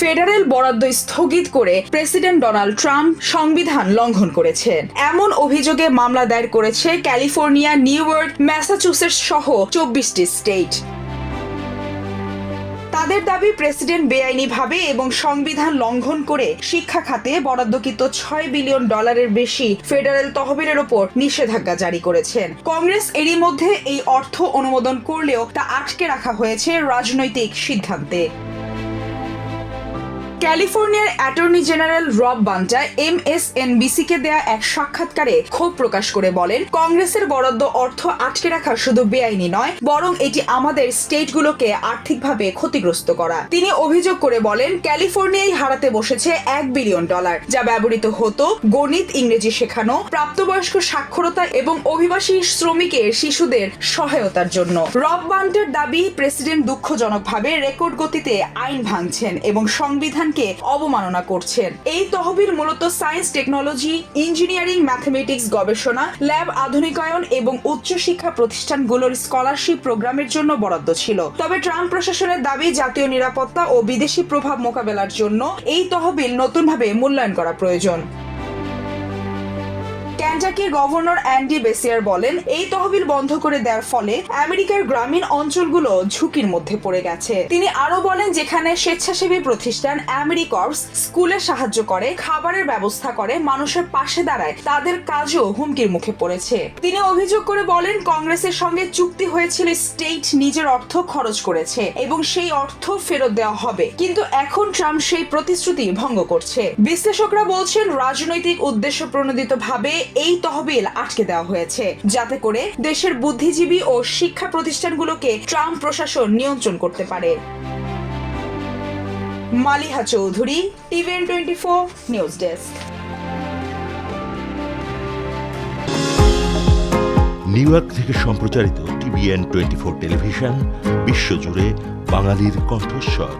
Federal বরাদ্দ স্থগিত করে প্রেসিডেন্ট ডোনাল্ড ট্রাম্প সংবিধান লঙ্ঘন করেছেন। এমন অভিযোগে মামলা দায়ের করেছে ক্যালিফোর্নিয়া, নিউ ইয়র্ক, ম্যাসাচুসেটস সহ চব্বিশটি স্টেট। তাদের দাবি, প্রেসিডেন্ট বেআইনিভাবে এবং সংবিধান লঙ্ঘন করে শিক্ষা খাতে বরাদ্দকৃত ছয় বিলিয়ন ডলারের বেশি ফেডারেল তহবিলের ওপর নিষেধাজ্ঞা জারি করেছেন। কংগ্রেস এরই মধ্যে এই অর্থ অনুমোদন করলেও তা আটকে রাখা হয়েছে রাজনৈতিক সিদ্ধান্তে। ক্যালিফোর্নিয়ার attorney general Rob Bonta M S NBC কে দেয়া এক সাক্ষাৎকারে ক্ষোভ প্রকাশ করে বলেন, কংগ্রেসের বরাদ্দ অর্থ আটকে রাখা শুধু বেআইনি নয়, বরং এটি আমাদের স্টেটগুলোকে আর্থিকভাবে ক্ষতিগ্রস্ত করা। তিনি অভিযোগ করে বলেন, ক্যালিফোর্নিয়ায় হারাতে বসেছে এক বিলিয়ন ডলার, যা ব্যবহৃত হতো গণিত, ইংরেজি শেখানো, প্রাপ্তবয়স্ক সাক্ষরতা এবং অভিবাসী শ্রমিকের শিশুদের সহায়তার জন্য। রব বান্টার দাবি, প্রেসিডেন্ট দুঃখজনকভাবে রেকর্ড গতিতে আইন ভাঙছেন এবং সংবিধানকে অবমাননা করছেন। এই তহবিল মূলত সায়েন্স, টেকনোলজি, ইঞ্জিনিয়ারিং, ম্যাথমেটিক্স, গবেষণা, ল্যাব আধুনিকায়ন এবং উচ্চশিক্ষা প্রতিষ্ঠানগুলোর স্কলারশিপ প্রোগ্রামের জন্য বরাদ্দ ছিল। তবে ট্রাম্প প্রশাসনের দাবি, জাতীয় নিরাপত্তা ও বিদেশি প্রভাব মোকাবেলার জন্য এই তহবিল নতুনভাবে মূল্যায়ন করা প্রয়োজন। ক্যান্টাকির গভর্নর অ্যান্ডি বেসিয়ার বলেন, এই তহবিল বন্ধ করে দেওয়ার ফলে আমেরিকার গ্রামীণ অঞ্চলগুলো ঝুঁকির মধ্যে পড়ে গেছে। তিনি আরও বলেন, যেখানে স্বেচ্ছাসেবী প্রতিষ্ঠান আমেরিকর্পস স্কুলে সাহায্য করে, খাবারের ব্যবস্থা করে, মানুষের পাশে দাঁড়ায়, তাদের কাজও হুমকির মুখে পড়েছে। তিনি অভিযোগ করে বলেন, কংগ্রেসের সঙ্গে চুক্তি হয়েছিল, স্টেট নিজের অর্থ খরচ করেছে এবং সেই অর্থ ফেরত দেওয়া হবে। কিন্তু এখন ট্রাম্প সেই প্রতিশ্রুতি ভঙ্গ করছে। বিশ্লেষকরা বলছেন, রাজনৈতিক উদ্দেশ্য প্রণোদিত ভাবে এই তহবিল আটকে দেওয়া হয়েছে। যাতে করে দেশের বুদ্ধিজীবী ও শিক্ষা প্রতিষ্ঠানগুলোকে ট্রাম্প প্রশাসন নিয়ন্ত্রণ করতে পারে। Maliha Chowdhury, TVN twenty four news desk. New York থেকে সম্প্রচারিত টিভিএন টোয়েন্টি ফোর টেলিভিশন বিশ্বজুড়ে বাঙালির কণ্ঠস্বর।